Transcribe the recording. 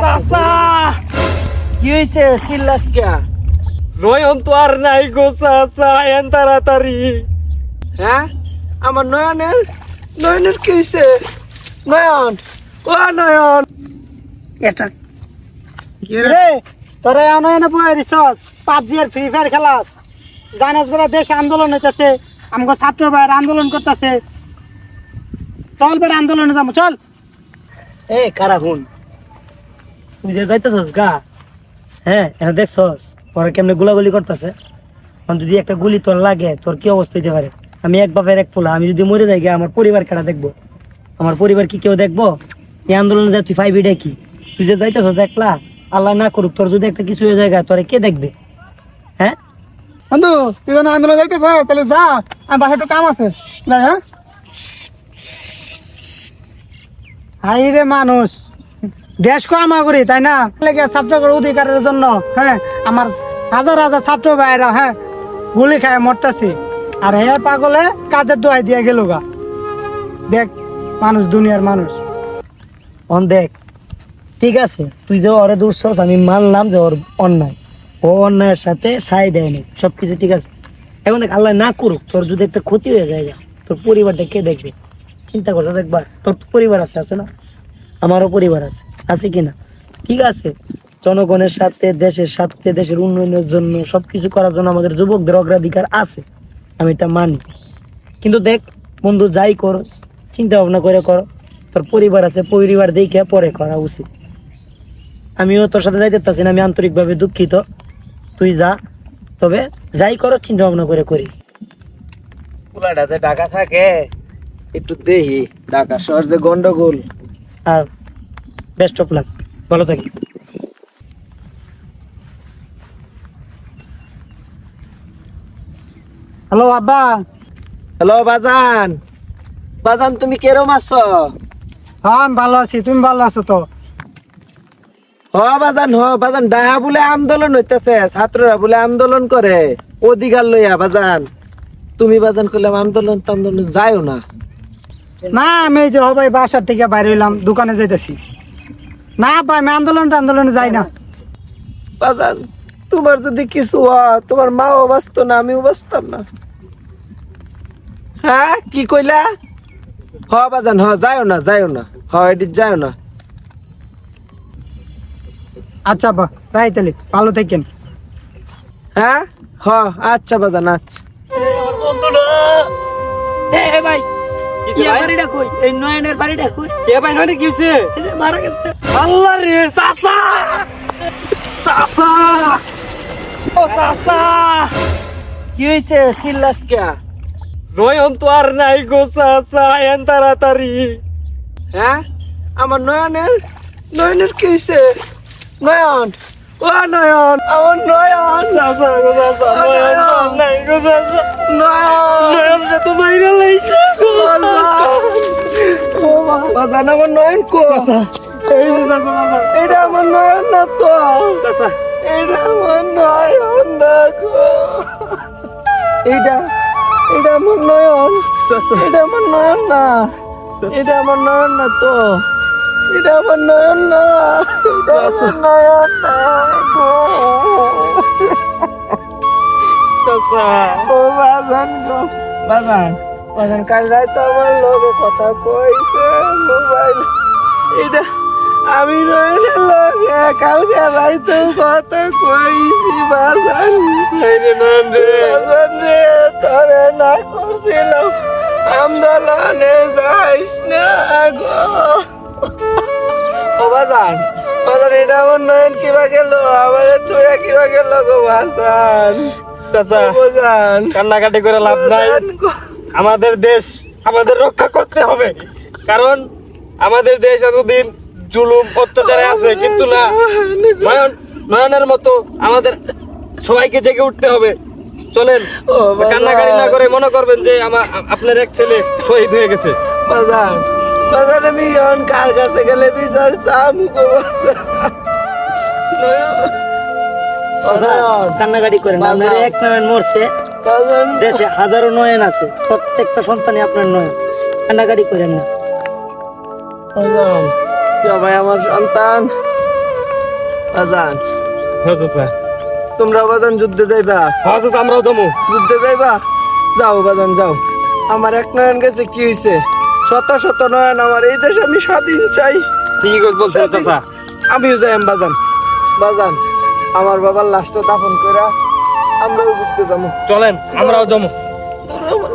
চাচা কি হয়েছে চিল্লাস কে? নয়ন তো আর নাই গো চাচা এন তাড়াতাড়ি। হ্যাঁ? আমার নয়নের নয়নের কি হয়েছে নয়ন ও নয়ন। এটা রে? তোরা আনয়নে বয়ে দিছ? পাবজি আর ফ্রি ফায়ার খেলাস জানাস বলে দেশে আন্দোলন হইতেছে আমগো ছাত্র ভাইয়ের আন্দোলন করতেছে। চল বেড়ে আন্দোলনে যাব চল। এ কারা হুন? তুই যে যাইতেছস গা হ্যাঁ এটা দেখছস পরে কেমনে গুলাগুলি করতেছে। এখন যদি একটা গুলি তোর লাগে তোর কি অবস্থা হইতে পারে? আমি এক বাপের এক পোলা আমি যদি মরে যাই গিয়া, আমার পরিবার কেটা দেখব? আমার পরিবার কি কেউ দেখব? এই আন্দোলনে যা তুই ফাইভি কি? তুই যে যাইতেছস একলা আল্লাহ না করুক তোর যদি একটা কিছু হয়ে যায় গা, তোরে কে দেখবে? হ্যাঁ? বন্ধু তুই যখন আন্দোলন যাইতেছ তাহলে যা আমার বাসায় একটু কাম আছে। হ্যাঁ? হাই রে মানুষ। দেশ কামা করি, তাই না? লেগে ছাত্রদের অধিকারের জন্য হ্যাঁ আমার হাজার হাজার ছাত্র ভাইরা হ্যাঁ গুলি খায়, মরতেছি। আর হে পাগলে কাজের দোয়াই দিয়ে গেল গা। দেখ, মানুষ, দুনিয়ার মানুষ। অন দেখ, ঠিক আছে, তুই যে ওরে দূরছস আমি মানলাম যে ওর অন্যায়। ও অন্যায়ের সাথে সাই দেয়নি, সবকিছু ঠিক আছে। এখন আল্লাহ না করুক, তোর যদি একটা ক্ষতি হয়ে যায়, তোর পরিবারটা কে দেখবে? চিন্তা করতে দেখবার তোর পরিবার আছে আছে না? আমারও পরিবার আছে। আছে কি না ঠিক আছে। জনগণের সাথে দেশের সাথে দেশের উন্নয়নের জন্য সবকিছু করার জন্য আমাদের যুবকদের অগ্রাধিকার আছে। আমি এটা মানি। কিন্তু দেখ, বন্ধু, যাই করো চিন্তা ভাবনা করে করো। তোর পরিবার আছে, পরিবার দেখে পরে করা উচিত। আমিও তোর সাথে যাইতে পারছি না, আমি আন্তরিকভাবে দুঃখিত। তুই যা, তবে যাই করো চিন্তা ভাবনা করে করিস। ঢাকা থাকে, একটু দেখি। ঢাকা শহর যে গন্ডগোল। আর বেস্ট অফ লাক ভালো থাকিস। হ্যালো আব্বা। হ্যালো বাজান। বাজান তুমি কেরম আছো? হ্যাঁ আমি ভালো আছি। তুমি ভালো আছো তো? হ বাজান হ। বাজান ডাহা বলে আন্দোলন হইতেছে। ছাত্ররা বলে আন্দোলন করে। অধিকার লইয়া বাজান। তুমি বাজান করলাম আন্দোলন আন্দোলন যাইও না। না আমি এই যে হবাই বাসার থেকে বাইরে হইলাম দোকানে যাইতেছি। না ভাই আমি আন্দোলন আন্দোলনে যাই না। বাজান তোমার যদি কিছু হয় তোমার মাও বাঁচত না আমিও বাঁচতাম না। হ্যাঁ কি কইলা? হ বাজান হ যাইও না যাইও না। হ এটি যাইও না। আচ্ছা বা রাই তাহলে ভালো থাকেন। হ্যাঁ? হ আচ্ছা বাজান আচ্ছা। ইয়া বাড়িটা কই? এই নয়নের বাড়িটা কই? কে ভাই নয় কি হইছে এই যে মারা গেছে। আল্লাহ রে চাচা! চাচা! ও চাচা! কি হয়েছে চিল্লাস কে? নয়ন তো আর নাই গো চাচা এন তাড়াতাড়ি। হ্যাঁ? আমার নয়নের নয়নের কি হয়েছে নয়ন? ও নয়ন আমার নয়ন। চাচা গো চাচা নয়ন নাই গো চাচা। নয়ন। বাজান আমার নয়ন কো? এটা আমার নয়ন না তো? এটা আমার নয়ন না গো। এটা এটা আমার নয়ন। এটা আমার নয়ন না। এটা আমার নয়ন না তো? এটা আমার নয়ন না। এটা আমার নয়ন না গো। ও বাজান গো। বাজান। বাজান কাল রাতে আমার লগে কথা কইছে মোবাইল। এটা আমি নয়নের লগে কালকে রাইতে কথা কইছি বাজান। বাজান রে তোরে না করছিলাম। আন্দোলনে যাইস না গো ও বাজান বাজান এটা আমার নয়ন কিবা গেল? আমাদের তুই কিবা গেল গো বাজান। চাচা। কান্নাকাটি করে লাভ নাই আমাদের দেশ আমাদের রক্ষা করতে হবে। কারণ আমাদের দেশ এতদিন জুলুম অত্যাচারে আছে কিন্তু না। নয়ন নয়নের মতো আমাদের সবাইকে জেগে উঠতে হবে। চলেন। কান্নাকাটি না করে মনে করবেন যে আমার আপনার এক ছেলে শহীদ হয়ে গেছে। আমি এখন কার কাছে গেলে বিচার চামু কান্নাকাটি করেন আপনার এক নয়ন মরছে। দেশে হাজারো নয়ন আছে প্রত্যেকটা সন্তানই আপনার নয়ন। কান্নাকাটি করেন না। ভাই আমার সন্তান। বাজান হ্যাঁ তোমরা বাজান যুদ্ধে যাইবা? হ্যাঁ আমরাও যাব। যুদ্ধে যাইবা? যাও বাজান যাও। আমার এক নয়ন গেছে কি হইছে? শত শত নয়ন আমার এই দেশ আমি স্বাধীন চাই। ঠিক বলছেন চাচা। আমিও যাই বাজান। বাজান আমার বাবার লাশটা দাফন করে আমরাও ঘুরতে যাব। চলেন আমরাও যাব। আমার